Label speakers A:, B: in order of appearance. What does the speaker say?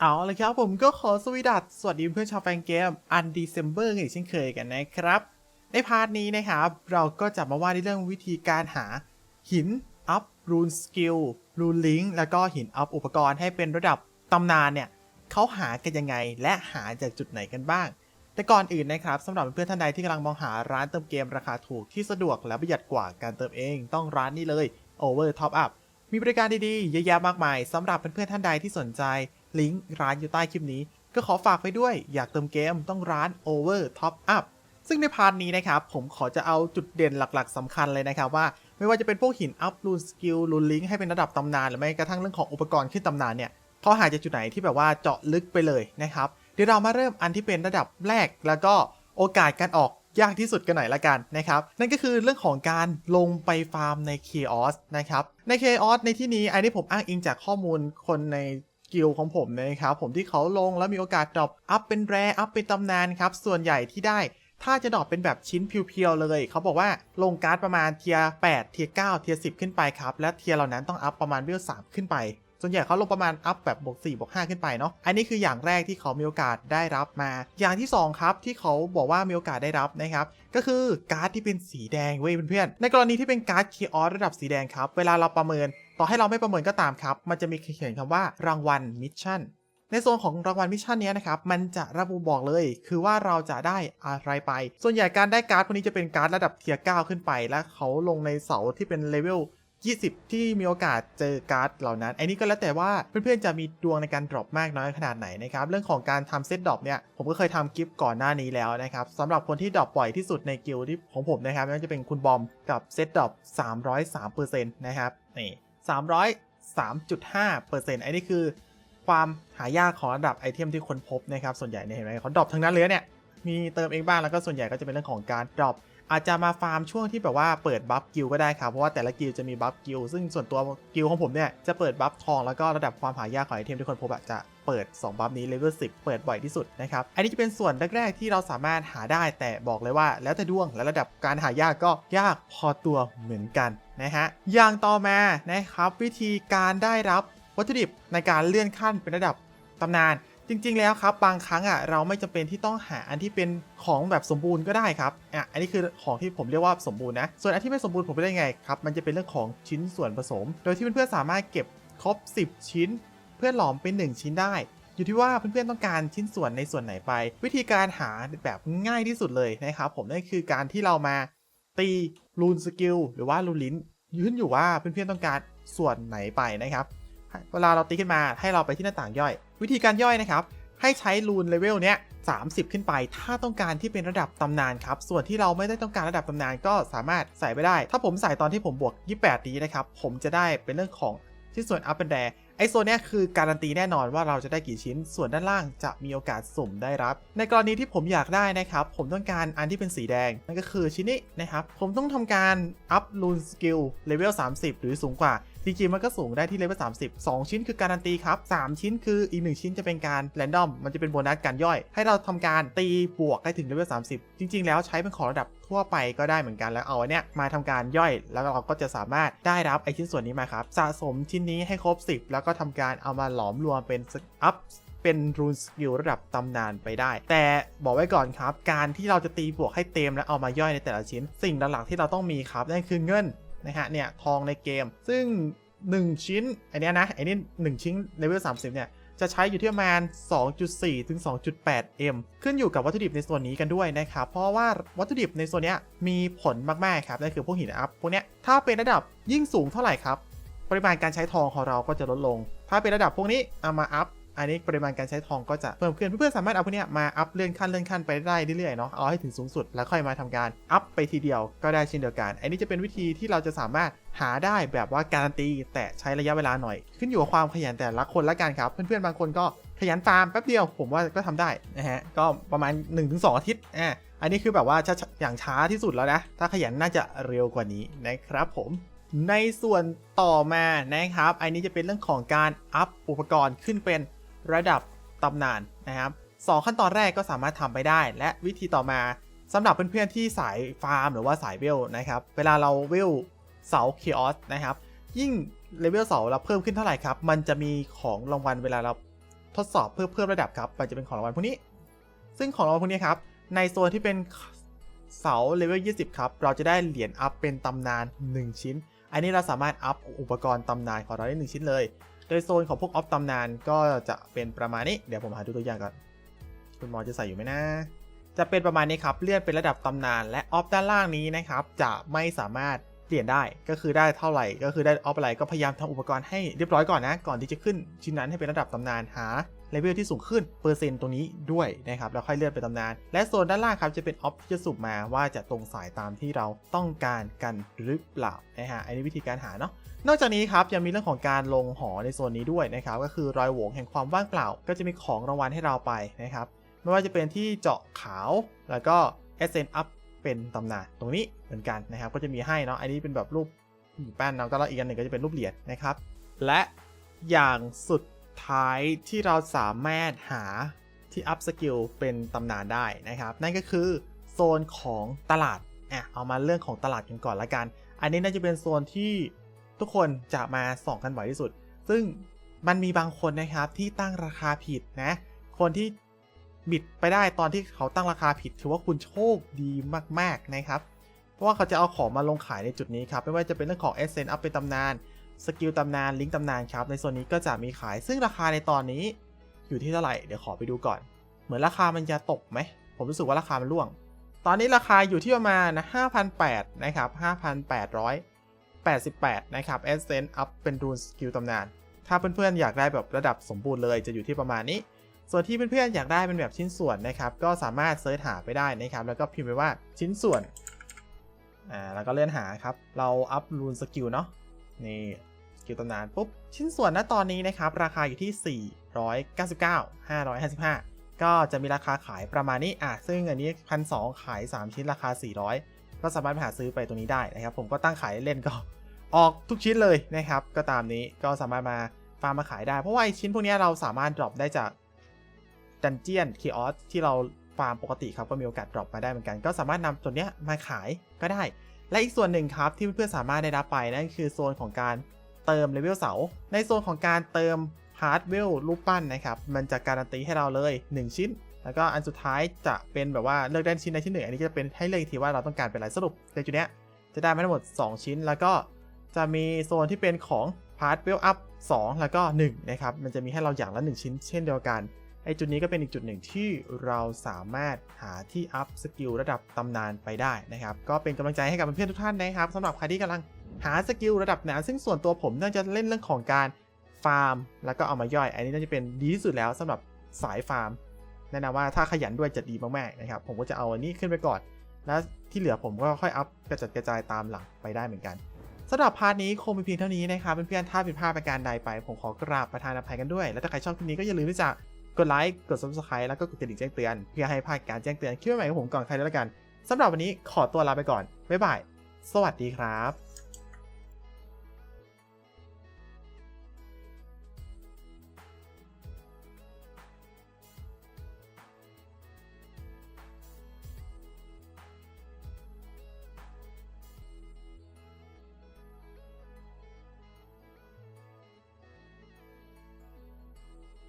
A: เอาละครับผมก็ขอสวีดัสสวัสดีเพื่อนชาวแฟนเกมอันดีเซมเบอร์อีกเช่นเคยกันนะครับ ในพาร์ทนี้นะครับ เราก็จะมาว่าในเรื่องวิธีการหาหินอัพรูนสกิลรูนลิงแล้วก็หินอัพอุปกรณ์ให้เป็นระดับตำนานเนี่ยเขาหากันยังไงและหาจากจุดไหนกันบ้าง แต่ก่อนอื่นนะครับสำหรับเพื่อนท่านใดที่กำลังมองหาร้านเติมเกมราคาถูกที่สะดวกและประหยัดกว่าการเติมเองต้องร้านนี้เลย Over Top Up มีบริการดีๆเยอะแยะมากมายสำหรับเพื่อนๆท่านใดที่สนใจ ลิงก์ร้านอยู่ใต้คลิปนี้ ก็ขอฝากไปด้วยอยากเติมเกมต้องร้าน Over Top Up ซึ่งในพาร์ทนี้นะครับผมขอจะเอาจุดเด่นหลักๆสำคัญเลยนะครับว่าไม่ว่าจะเป็นพวกหินอัพรูนสกิลรูนลิงก์ให้เป็นระดับตำนานหรือไม่กระทั่งเรื่องของอุปกรณ์ขึ้นตำนานเนี่ยเขาหาจากจุดไหนที่แบบว่าเจาะลึกไปเลยนะครับเดี๋ยวเรามาเริ่มอันที่เป็นระดับแรกแล้วก็โอกาสการออกยากที่สุดกันหน่อยละกันนะครับ นั่นก็คือเรื่องของการลงไปฟาร์มใน Chaos นะครับ ใน Chaos ในที่นี้อันนี้ผมอ้างอิงจากข้อมูลคนใน กิลของผมนะครับ ผมที่เขาลงแล้วมีโอกาสดรอปอัพเป็นแรอัพเป็นตำนานครับ ส่วนใหญ่ที่ได้ถ้าจะดรอปเป็นแบบชิ้นเพียวๆเลย เขาบอกว่าลงการ์ดประมาณเทียร์8เทียร์9เทียร์10 ขึ้นไปครับ และเทียร์เหล่านั้นต้องอัพประมาณเวล3ขึ้นไป ส่วนใหญ่เขาลงประมาณอัพแบบบวก4บวก5ขึ้นไปเนาะอันนี้คืออย่างแรกที่เขามีโอกาสได้รับมา อย่างที่ 2 ครับ ที่เขาบอกว่ามีโอกาสได้รับนะครับ ก็คือการ์ดที่เป็นสีแดงเว้ยเพื่อนๆในกรณีที่เป็นการ์ดคีออสระดับสีแดงครับเวลาเราประเมิน ต่อให้เราไม่ประเมินก็ตามครับ มันจะมีเขียนคำว่ารางวัลมิชชั่นในโซนของรางวัลมิชชั่นนี้นะครับ มันจะระบุบอกเลย คือว่าเราจะได้อะไรไป ส่วนใหญ่การได้การ์ดพวกนี้จะเป็นการ์ดระดับเทียร์9ขึ้นไป และเขาลงในเสาที่เป็นเลเวล 20 ที่มีโอกาสเจอการ์ดเหล่านั้นไอันนี้ก็แล้วแต่ว่าเพื่อนๆจะมีดวงในการดรอปมากน้อยขนาดไหนนะครับเรื่องของการทำเซตดรอปเนี่ยผมก็เคยทำกิฟต์ก่อนหน้านี้แล้วนะครับสำหรับคนที่ดรอปบ่อยที่สุดในกิลด์ที่ของผมนะครับนั่นจะเป็นคุณบอมกับเซตดรอป303%นะครับนี่303.5%อันนี้คือ ความหายากของระดับไอเทมที่คนพบนะครับส่วนใหญ่เนี่ยเห็นไหมเขาดรอปทั้งนั้นเลยเนี่ยมีเติมเองบ้างแล้วก็ส่วนใหญ่ก็จะเป็นเรื่องของการดรอป อาจจะมาฟาร์มช่วงที่แบบว่าเปิดบัฟกิลก็ได้ครับเพราะว่าแต่ละกิลจะมีบัฟกิลซึ่งส่วนตัวกิลของผมเนี่ยจะเปิดบัฟทองแล้วก็ระดับความหายากของไอเทมที่คนพบจะเปิด 2 บัฟนี้เลเวล10 เปิดบ่อยที่สุดนะครับ อันนี้จะเป็นส่วนแรก ๆ ที่เราสามารถหาได้แต่บอกเลยว่าแล้วแต่ดวงและระดับการหายากก็ยากพอตัวเหมือนกันนะฮะอย่างต่อมานะครับวิธีการได้รับวัตถุดิบในการเลื่อนขั้นเป็นระดับตำนาน จริงๆแล้วครับบางครั้งอะเราไม่จำเป็นที่ต้องหาอันที่เป็นของแบบสมบูรณ์ก็ได้ครับอะอันนี้คือของที่ผมเรียกว่าสมบูรณ์นะส่วนอันที่ไม่สมบูรณ์ผมไม่ได้ไงครับมันจะเป็นเรื่องของชิ้นส่วนผสม โดยที่เพื่อนๆสามารถเก็บครบ 10 ชิ้น เพื่อหลอมเป็น 1 ชิ้นได้อยู่ที่ว่าเพื่อนๆต้องการชิ้นส่วนในส่วนไหนไป วิธีการหาแบบง่ายที่สุดเลยนะครับผมนั่นคือการที่เรามาตีรูนสกิลหรือว่ารูนลิ้นยืนอยู่ว่าเพื่อนๆต้องการส่วนไหนไปนะครับ เวลาเราตีขึ้นมาให้เราไปที่หน้าต่างย่อย วิธีการย่อยนะครับ ให้ใช้รูนเลเวลเนี้ย30 ขึ้นไป ถ้าต้องการที่เป็นระดับตำนานครับ ส่วนที่เราไม่ได้ต้องการระดับตำนานก็สามารถใส่ไปได้ ถ้าผมใส่ตอนที่ผมบวก 28 นี้นะครับ ผมจะได้เป็นเรื่องของที่ส่วน up and down ไอโซนเนี้ยคือการันตีแน่นอนว่าเราจะได้กี่ชิ้น ส่วนด้านล่างจะมีโอกาสสุ่มได้รับ ในกรณีที่ผมอยากได้นะครับ ผมต้องการอันที่เป็นสีแดง นั่นก็คือชิ้นนี้นะครับ ผมต้องทำการ up rune skill level 30 หรือสูงกว่า จริงๆมันก็สูงได้ที่เลเวล30 2 ชิ้นคือการันตีครับ 3 ชิ้นคืออีก 1 ชิ้นจะเป็นการแรนดอมมันจะเป็นโบนัสการย่อย ให้เราทำการตีบวกให้ถึงเลเวล30 จริง ๆ แล้วใช้เป็นของระดับทั่วไปก็ได้เหมือนกันแล้วเอาเนี้ยมาทำการย่อย แล้วเราก็จะสามารถได้รับไอชิ้นส่วนนี้มาครับสะสมชิ้นนี้ให้ครบ 10 แล้วก็ทำการเอามาหลอมรวมเป็นอัพเป็นรูนสกิลระดับตำนานไปได้ แต่บอกไว้ก่อนครับ การที่เราจะตีบวกให้เต็มแล้วเอามาย่อยในแต่ละชิ้น สิ่งหลักๆที่เราต้องมีครับนั่นคือเงิน นะฮะเนี่ยทองในเกม ซึ่ง 1 ชิ้นอันเนี้ยนะไอนนี้1ชิ้นเลเวล30 เนี่ยจะใช้อยู่ที่ประมาณ 2.4 ถึง 2.8 m ขึ้นอยู่กับวัตถุดิบในส่วนนี้กันด้วยนะครับ เพราะว่าวัตถุดิบในส่วนนี้มีผลมากๆครับ นั่นคือพวกหินอัพพวกเนี้ย ถ้าเป็นระดับยิ่งสูงเท่าไหร่ครับ ปริมาณการใช้ทองของเราก็จะลดลง ถ้าเป็นระดับพวกนี้เอามาอัพ อันนี้ปริมาณการใช้ทองก็จะเพิ่มขึ้นเพื่อนๆสามารถเอาพวกนี้มาอัพเลื่อนขั้นเลื่อนขั้นไปได้เรื่อยๆเนาะเอาให้ถึงสูงสุดแล้วค่อยมาทำการอัพไปทีเดียวก็ได้เช่นเดียวกัน อันนี้จะเป็นวิธีที่เราจะสามารถหาได้แบบว่าการันตีแต่ใช้ระยะเวลาหน่อย ขึ้นอยู่กับความขยันแต่ละคนละกันครับเพื่อนๆบางคนก็ขยันฟาร์มแป๊บเดียวผมว่าก็ทำได้นะฮะก็ประมาณ 1-2 อาทิตย์อ่าอันนี้คือแบบว่าอย่างช้าที่สุดแล้วนะ ถ้าขยันน่าจะเร็วกว่านี้นะครับผมในส่วนต่อมานะครับ อันนี้จะเป็นเรื่องของการอัพอุปกรณ์ขึ้นเป็น ระดับตำนานนะครับสองขั้นตอนแรกก็สามารถทำไปได้ และวิธีต่อมาสำหรับเพื่อนๆที่สายฟาร์มหรือว่าสายเวลนะครับ เวลาเราเวลเสาเคออสนะครับ ยิ่งเลเวลเสาเราเพิ่มขึ้นเท่าไหร่ครับ มันจะมีของรางวัลเวลาเราทดสอบเพื่อเพิ่มระดับครับมันจะเป็นของรางวัลพวกนี้ ซึ่งของรางวัลพวกนี้ครับ ในโซนที่เป็นเสาเลเวล 20 ครับ เราจะได้เหรียญอัพเป็นตำนาน 1 ชิ้น อันนี้เราสามารถอัพอุปกรณ์ตำนานของเราได้1ชิ้นเลย โดยโซนของพวกออฟตำนานก็จะเป็นประมาณนี้ เดี๋ยวผมหาดูตัวอย่างก่อน คุณหมอจะใส่อยู่ไหมนะ จะเป็นประมาณนี้ครับ เลื่อนเป็นระดับตำนาน และออฟด้านล่างนี้นะครับ จะไม่สามารถเปลี่ยนได้ ก็คือได้เท่าไหร่ ก็คือได้ออฟอะไร ก็พยายามทำอุปกรณ์ให้เรียบร้อยก่อนนะ ก่อนที่จะขึ้นชิ้นนั้นให้เป็นระดับตำนาน หา เลเวลที่สูงขึ้นเปอร์เซ็นต์ตรงนี้ด้วยนะครับแล้วค่อยเลื่อนไปตำนาน และโซนด้านล่างครับจะเป็นออฟที่จะสุ่มมาว่าจะตรงสายตามที่เราต้องการกันหรือเปล่านะฮะอันนี้วิธีการหาเนาะนอกจากนี้ครับยังมีเรื่องของการลงหอในโซนนี้ด้วยนะครับก็คือรอยโหวงแห่งความว่างเปล่า ก็จะมีของรางวัลให้เราไปนะครับไม่ว่าจะเป็นที่เจาะขาวแล้วก็ s อ n up เป็นตำนานตรงนี้เหมือนกันนะครับก็จะมีให้เนาะอันนี้เป็นแบบรูปแป้นเนาะก็แล้วอีกอันหนึ่งก็จะเป็นรูปเหรียญนะครับและอย่างสุด ท้ายที่เราสามารถหาที่อัพสกิลเป็นตำนานได้นะครับ นั่นก็คือโซนของตลาดอะเอามาเรื่องของตลาดกันก่อนละกัน อันนี้น่าจะเป็นโซนที่ทุกคนจะมาส่องกันบ่อยที่สุด ซึ่งมันมีบางคนนะครับที่ตั้งราคาผิดนะ คนที่บิดไปได้ตอนที่เขาตั้งราคาผิดถือว่าคุณโชคดีมาก ๆ นะครับ เพราะว่าเขาจะเอาของมาลงขายในจุดนี้ครับ ไม่ว่าจะเป็นเรื่องของ e s s e n อัพเป็นตำนาน สกิลตำนานลิงก์ตำนานครับในโซนนี้ก็จะมีขายซึ่งราคาในตอนนี้อยู่ที่เท่าไหร่เดี๋ยวขอไปดูก่อน เหมือนราคามันจะตกไหม ผมรู้สึกว่าราคามันร่วง ตอนนี้ราคาอยู่ที่ประมาณ5,800นะครับ5,888นะครับ e s s e n อัพเป็นรูนสกิลตำนาน ถ้าเพื่อนๆอยากได้แบบระดับสมบูรณ์เลยจะอยู่ที่ประมาณนี้ ส่วนที่เพื่อนๆอยากได้เป็นแบบชิ้นส่วนนะครับก็สามารถเซิร์ชหาไปได้นะครับแล้วก็พิมพ์ไปว่าชิ้นส่วนอ่าแล้วก็เลื่อนหาครับ เราอัพรูนสกิลเนาะนี่ กิลตำนานปุ๊บ ชิ้นส่วนณตอนนี้นะครับ ราคาอยู่ที่ 499 555 ก็จะมีราคาขายประมาณนี้อะซึ่งอันนี้พันสขาย 3 ชิ้นราคา 400 ก็สามารถไปหาซื้อไปตรงนี้ได้นะครับ ผมก็ตั้งขายเล่นก็ออกทุกชิ้นเลยนะครับ ก็ตามนี้ก็สามารถมาฟาร์มมาขายได้ เพราะว่าไอชิ้นพวกนี้เราสามารถดรอปได้จากดันเจียนคีออสที่เราฟาร์มปกติครับก็มีโอกาสดรอปมาได้เหมือนกัน ก็สามารถนำตัวเนี้ยมาขายก็ได้ และอีกส่วนหนึ่งครับที่เพื่อนๆสามารถได้รับไปนั่นคือโซนของการ เติมเลเวลเสา ในโซนของการเติมฮาร์ดเวลรูปปั้นนะครับ มันจะการันตีให้เราเลย 1 ชิ้น แล้วก็อันสุดท้ายจะเป็นแบบว่าเลือกได้ชิ้นใดชิ้นหนึ่ง อันนี้จะเป็นให้เลือกอีกทีว่าเราต้องการเป็นอะไรสรุปในจุดเนี้ยจะได้มาทั้งหมด 2 ชิ้น แล้วก็จะมีโซนที่เป็นของพาร์ทเวลอัพ2แล้วก็1นะครับ มันจะมีให้เราอย่างละ 1 ชิ้นเช่นเดียวกันไอจุดนี้ก็เป็นอีกจุดหนึ่งที่เราสามารถหาที่อัพสกิลระดับตำนานไปได้นะครับ ก็เป็นกำลังใจให้กับเพื่อนๆทุกท่านนะครับสำหรับใครที่กำลัง หาสกิลระดับนานซึ่งส่วนตัวผมน่าจะเล่นเรื่องของการฟาร์ม แล้วก็เอามาย่อย อันนี้น่าจะเป็นดีที่สุดแล้วสำหรับสายฟาร์มแนะนำว่าถ้าขยันด้วยจะดีมากๆนะครับ ผมก็จะเอาอันนี้ขึ้นไปก่อน แล้วที่เหลือผมก็ค่อยอัพกระจัดกระจายตามหลังไปได้เหมือนกันสำหรับพาร์ทนี้คงเป็นเพียงเท่านี้นะครับเพื่อนๆถ้าผิดพลาดประการใดไป ผมขอกราบประทานอภัยกันด้วย และถ้าใครชอบคลิปนี้ก็อย่าลืมที่จะกดไลค์กด subscribe แล้วก็กดกระดิ่งแจ้งเตือน เพื่อให้พลาดการแจ้งเตือนคลิปใหม่ของผมก่อนใครด้วกันสำหรับวันนี้ขอตัวลาไปก่อนบ๊ายบายสวัสดีครับ